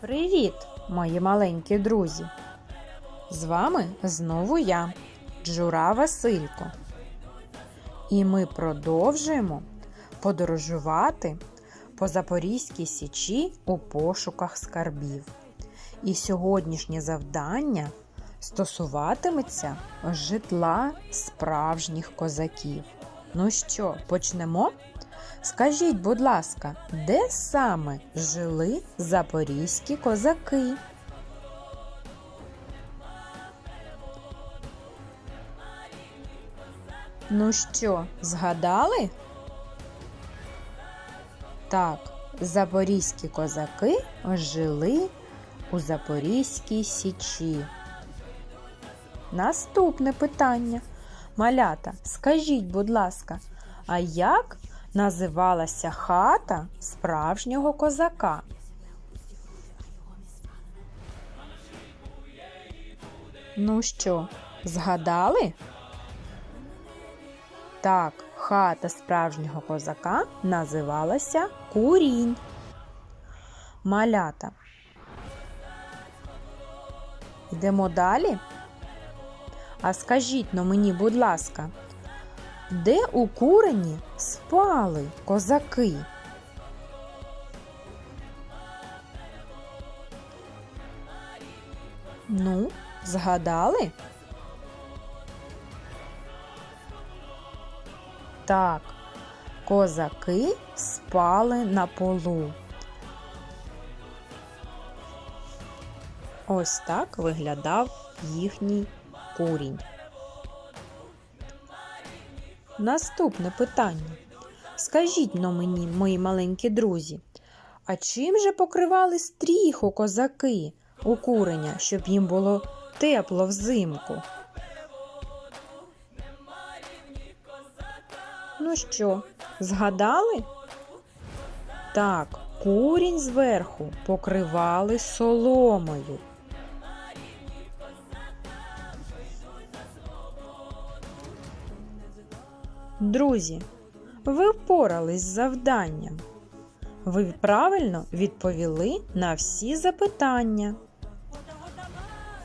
Привіт, мої маленькі друзі! З вами знову я, Джура Василько. І ми продовжуємо подорожувати по Запорізькій Січі у пошуках скарбів. І сьогоднішнє завдання стосуватиметься житла справжніх козаків. Ну що, почнемо? Скажіть, будь ласка, де саме жили запорізькі козаки? Ну що, згадали? Так, запорізькі козаки жили у Запорізькій Січі. Наступне питання. Малята, скажіть, будь ласка, а як називалася хата справжнього козака? Ну що, згадали? Так, хата справжнього козака називалася Курінь. Малята. Йдемо далі. А скажіть но мені, будь ласка, де у курені спали козаки? Ну, згадали? Так, козаки спали на полу. Ось так виглядав їхній курінь. Наступне питання. Скажіть но мені, мої маленькі друзі, а чим же покривали стріху козаки у куреня, щоб їм було тепло взимку? Ну що, згадали? Так, курінь зверху покривали соломою. Друзі, ви впорались з завданням. Ви правильно відповіли на всі запитання.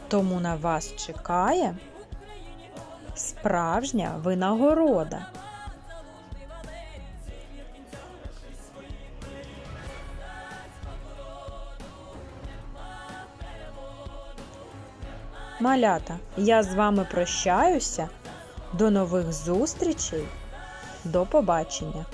Тому на вас чекає справжня винагорода. Малята, я з вами прощаюся. До нових зустрічей. До побачення!